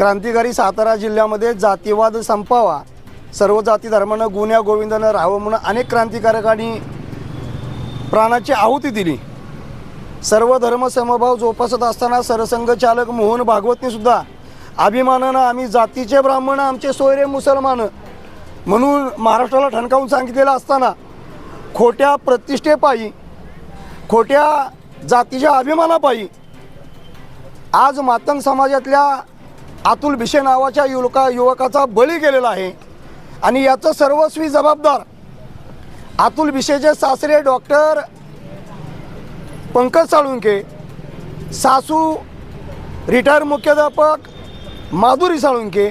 क्रांतिकारी सातारा जिल्ह्यामध्ये जातीवाद संपावा. सर्व जाती धर्मानं गुन्ह्या गोविंदानं राहावं म्हणून अनेक क्रांतिकारकांनी प्राणाची आहुती दिली. सर्व धर्म समभाव जोपासत असताना सरसंघ चालक मोहन भागवतनीसुद्धा अभिमानानं आम्ही जातीचे ब्राह्मण आमचे सोयरे मुसलमान म्हणून महाराष्ट्राला ठणकावून सांगितलेलं असताना खोट्या प्रतिष्ठेपायी खोट्या जातीच्या अभिमानापायी आज मातंग समाजातल्या अतुल भिशे नावाच्या युवका युवकाचा बळी गेलेला आहे. आणि याचं सर्वस्वी जबाबदार अतुल भिशेचे सासरे डॉक्टर पंकज साळुंके सासू रिटायर मुख्याध्यापक माधुरी साळुंके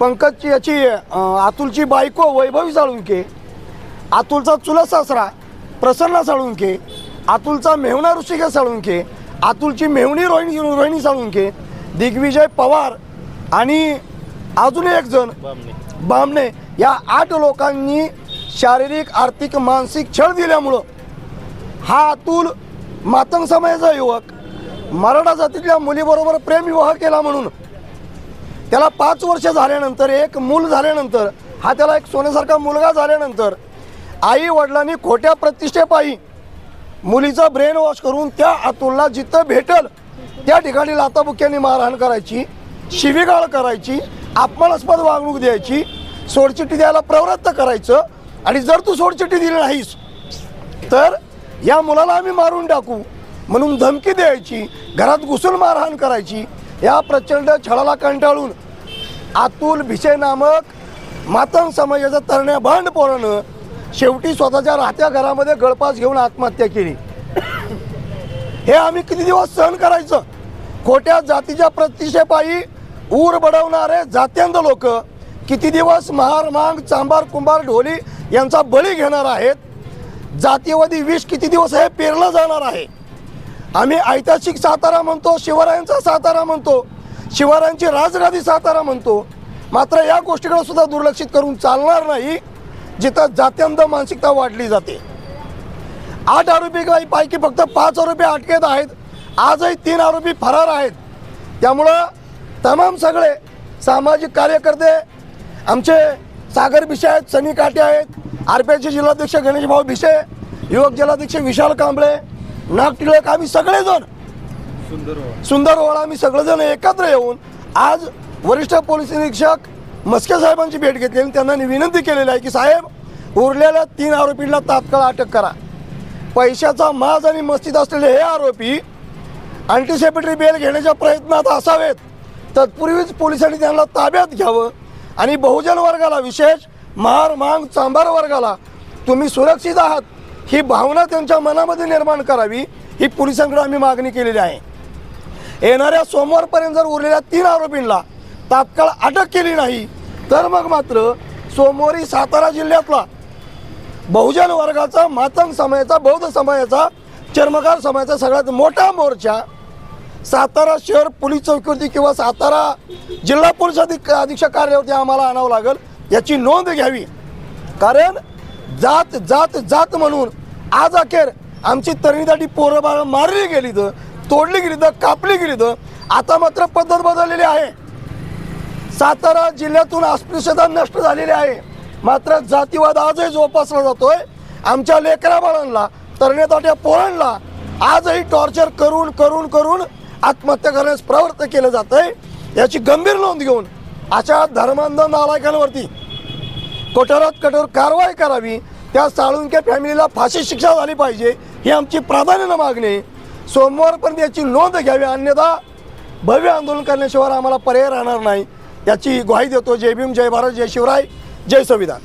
पंकजची याची अतुलची बायको वैभवी साळुंके अतुलचा चुलत सासरा प्रसन्न साळुंके अतुलचा मेहुणा ऋषिकेश साळुंके अतुलची मेहुणी रोहिणी रोहिणी साळुंके दिग्विजय पवार आणि अजून एक जण बामणे. या आठ लोकांनी शारीरिक आर्थिक मानसिक छळ दिल्यामुळं हा अतुल मातंग समाजाचा युवक मराठा जातीतल्या मुलीबरोबर प्रेमविवाह केला म्हणून त्याला पाच वर्ष झाल्यानंतर एक मूल झाल्यानंतर हा त्याला एक सोन्यासारखा मुलगा झाल्यानंतर आई वडिलांनी खोट्या प्रतिष्ठेपायी मुलीचा ब्रेन वॉश करून त्या अतुलला जिथं भेटल त्या ठिकाणी लाताबुक्यांनी मारहाण करायची शिवीगाळ करायची अपमानास्पद वागणूक द्यायची सोडचिठ्ठी द्यायला प्रवृत्त करायचं आणि जर तू सोडचिठ्ठी दिली नाहीस तर या मुलाला आम्ही मारून टाकू म्हणून धमकी द्यायची घरात घुसून मारहाण करायची या प्रचंड छळाला कंटाळून अतुल भिसे नामक मातंग समाजाचं तरण्या भांड पोरानं शेवटी स्वतःच्या राहत्या घरामध्ये गळपास घेऊन आत्महत्या केली. हे आम्ही किती दिवस सहन करायचं? खोट्या जातीच्या प्रतिष्ठेपायी ऊर बडवणारे जात्यांत लोक किती दिवस महार मांग चांबार कुंभार ढोली यांचा बळी घेणार आहेत? जातीवादी विष किती दिवस हे पेरलं जाणार आहे? आम्ही ऐतिहासिक सातारा म्हणतो शिवरायांचा सातारा म्हणतो शिवरायांची राजगादी सातारा म्हणतो. मात्र या गोष्टीकडे सुद्धा दुर्लक्षित करून चालणार नाही जिथं जात्यांत मानसिकता वाढली जाते. आठ आरोपी पैकी फक्त पाच आरोपी अटकेत आहेत. आजही तीन आरोपी फरार आहेत. त्यामुळं तमाम सगळे सामाजिक कार्यकर्ते आमचे सागर भिसे आहेत सनी काटे आहेत आर पी आयचे जिल्हाध्यक्ष गणेशभाऊ भाऊ युवक जिल्हाध्यक्ष विशाल कांबळे नाग टिळक आम्ही सगळेजण सुंदर ओळा आम्ही सगळेजण एकत्र येऊन आज वरिष्ठ पोलीस निरीक्षक मस्के साहेबांची भेट घेतली आणि त्यांना विनंती केलेली आहे की साहेब उरलेल्या तीन आरोपींना तात्काळ अटक करा. पैशाचा माज आणि मस्तीत असलेले हे आरोपी अँटीसेपेटरी बेल घेण्याच्या प्रयत्नात असावेत. तत्पूर्वीच पोलिसांनी त्यांना ताब्यात घ्यावं आणि बहुजन वर्गाला विशेष महार मांग चांभार वर्गाला तुम्ही सुरक्षित आहात ही भावना त्यांच्या मनामध्ये निर्माण करावी ही पोलिसांकडे आम्ही मागणी केलेली आहे. येणाऱ्या सोमवारपर्यंत जर उरलेल्या तीन आरोपींना तात्काळ अटक केली नाही तर मग मात्र सोमवारी सातारा जिल्ह्यातला बहुजन वर्गाचा मातंग समाजाचा बौद्ध समाजाचा चर्मकार समाजाचा सगळ्यात मोठा मोर्चा सातारा शहर पोलीस चौकीवरती किंवा सातारा जिल्हा पोलीस अधिक अधीक्षक कार्यावरती आम्हाला आणावं लागेल. याची नोंद घ्यावी. कारण जात जात जात म्हणून आज अखेर आमची तरुणीसाठी पोरं बाळ मारली गेली तर तोडली गेली तर कापली गेली तर आता मात्र पद्धत बदललेली आहे. सातारा जिल्ह्यातून अस्पृश्यता नष्ट झालेली आहे. मात्र जातीवाद आजही जोपासला जातोय. आमच्या लेकराबाळांना तरण्याताट्या पोरांना आजही टॉर्चर करून करून करून आत्महत्या करण्यास प्रवृत्त केलं जात आहे याची गंभीर नोंद घेऊन अशा धर्मांध नालायकांवरती कठोरात कठोर कारवाई करावी त्या साळुंक्या फॅमिलीला फाशी शिक्षा झाली पाहिजे ही आमची प्राधान्यानं मागणी सोमवारपर्यंत याची नोंद घ्यावी अन्यथा भव्य आंदोलन करण्याशिवाय आम्हाला पर्याय राहणार नाही. याची ग्वाही देतो. जय भीम जय भारत जय शिवराय जय संविधान.